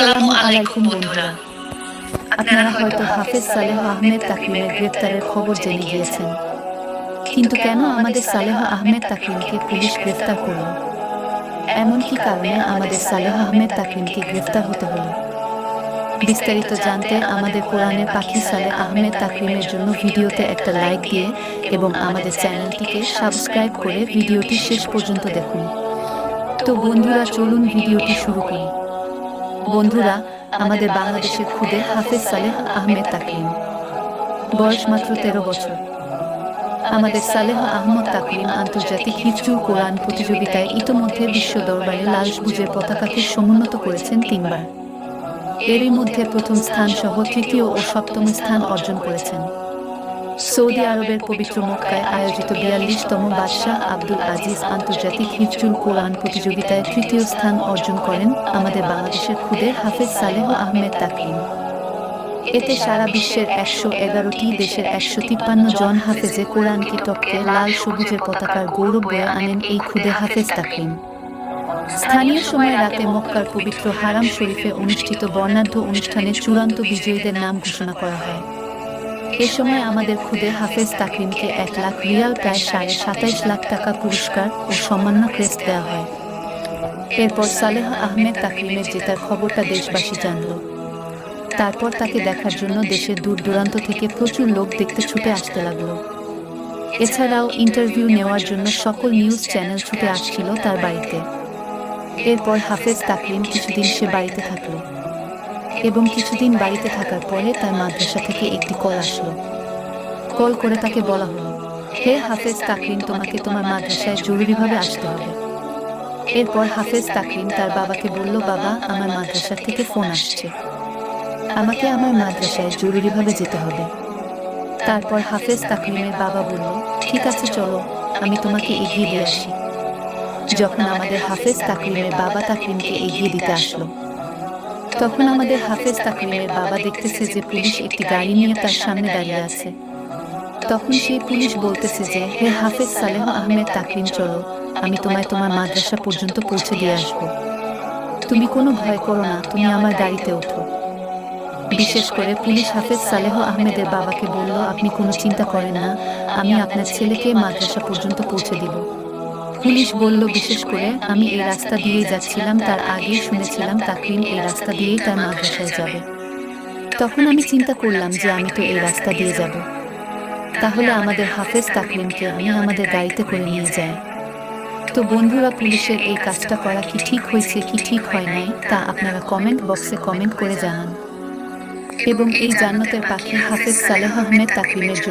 আসসালামু আলাইকুম বন্ধুরা। আপনারা হয়তো হাফেজ সালেহ আহমেদ তাকিমের গ্রেপ্তারের খবর জেনে গিয়েছেন কিন্তু কেন আমাদের সালেহ আহমেদ তাকিমকে পুলিশ গ্রেফতার করল? এমন কি কারণে আমাদের সালেহ আহমেদ তাকিমকে গ্রেফতার হতে হলো। বিস্তারিত জানতে আমাদের কোরআনের পাখি সালেহ আহমেদ তাকিমের জন্য ভিডিওতে একটা লাইক দিয়ে এবং আমাদের চ্যানেলটিকে সাবস্ক্রাইব করে ভিডিওটি শেষ পর্যন্ত দেখুন। তো বন্ধুরা চলুন ভিডিওটি শুরু করি বন্ধুরা, আমাদের বাংলাদেশের খুদে হাফেজ সালেহ আহমেদ তাকলিম বয়স মাত্র তেরো বছর। আমাদের সালেহ আহমদ তাকলিম আন্তর্জাতিক হিফজুল কোরআন প্রতিযোগিতায় ইতোমধ্যে বিশ্ব দরবারে লাল সবুজের পতাকাকে সমুন্নত করেছেন তিনবার। এরই মধ্যে প্রথম স্থান সহ তৃতীয় ও সপ্তম স্থান অর্জন করেছেন। সৌদি আরবের পবিত্র মক্কায় আয়োজিত বিয়াল্লিশতম বাদশাহ আব্দুল আজিজ আন্তর্জাতিক হিফজুল কোরআন প্রতিযোগিতায় তৃতীয় স্থান অর্জন করেন আমাদের বাংলাদেশের খুদে হাফেজ সালেহ আহমেদ তাকলিম এতে সারা বিশ্বের একশো এগারোটি দেশের একশো তিপ্পান্ন জন হাফেজে কোরআনকে টপকে লাল সবুজের পতাকার গৌরব বয়ে আনেন এই খুদে হাফেজ তাকলিম স্থানীয় সময় রাতে মক্কার পবিত্র হারাম শরীফে অনুষ্ঠিত বর্ণাঢ্য অনুষ্ঠানে চূড়ান্ত বিজয়ীদের নাম ঘোষণা করা হয়। এ সময় আমাদের খুদে হাফেজ তাকিমকে এক লাখ রিয়াল প্রায় সাড়ে সাতাইশ লাখ টাকা পুরস্কার ও সম্মাননা ক্রেস্ট দেওয়া হয়। এরপর সালেহ আহমেদ তাকিমের জেতার খবরটা দেশবাসী জানল। তারপর তাকে দেখার জন্য দেশের দূর দূরান্ত থেকে প্রচুর লোক দেখতে ছুটে আসতে লাগল। এছাড়াও ইন্টারভিউ নেওয়ার জন্য সকল নিউজ চ্যানেল ছুটে আসছিল তার বাড়িতে। এরপর হাফেজ তাকলিম কিছুদিন সে বাড়িতে থাকল। এবং কিছুদিন বাড়িতে থাকার পরে তার মাদ্রাসা থেকে একটি কল আসলো। কল করে তাকে বলা হলো, হে হাফেজ তাকরিম, তোমাকে তোমার মাদ্রাসায় জরুরিভাবে আসতে হবে। এরপর হাফেজ তাকরিম তার বাবাকে বলল, বাবা, আমার মাদ্রাসা থেকে ফোন আসছে। আমাকে আমার মাদ্রাসায় জরুরিভাবে যেতে হবে। তারপর হাফেজ তাকরিমের বাবা বলল, ঠিক আছে, চলো, আমি তোমাকে এগিয়ে দিয়ে আসি। যখন আমাদের হাফেজ তাকরিমের বাবা তাকরিমকে এগিয়ে দিতে আসলো তখন আমাদের হাফেজ তাকরিমের বাবা দেখতেছে যে পুলিশ একটি গাড়ি নিয়ে তার সামনে দাঁড়িয়ে আছে। তখন সেই পুলিশ বলতেছে যে, হে হাফেজ সালেহ আহমেদ তাকরিম চলো। আমি তোমায় তোমার মাদ্রাসা পর্যন্ত পৌঁছে দিয়ে আসব। তুমি কোনো ভয় করো না, তুমি আমার গাড়িতে ওঠো। বিশেষ করে পুলিশ হাফেজ সালেহ আহমেদের বাবাকে বলল, আপনি কোনো চিন্তা করেন না, আমি আপনার ছেলেকে মাদ্রাসা পর্যন্ত পৌঁছে দিব। পুলিশ বলল, বিশেষ করে আমি এই রাস্তা দিয়েই যাচ্ছিলাম, তার আগে শুনেছিলাম তাকরিম এই রাস্তা দিয়েই তার মাদ্রাসায় যাবে। তখন আমি চিন্তা করলাম যে আমি তো এই রাস্তা দিয়ে যাব। তাহলে আমাদের হাফেজ তাকরিমকে আমি আমাদের গাড়িতে করে নিয়ে যাই। তো বন্ধুরা, পুলিশের এই কাজটা করা কি ঠিক হয়েছে, কি ঠিক হয় নাই, তা আপনারা কমেন্ট বক্সে কমেন্ট করে জানান। এবং এই জান্নাতের পাখি হাফেজ সালেহ আহমেদ তাকরিমের জন্য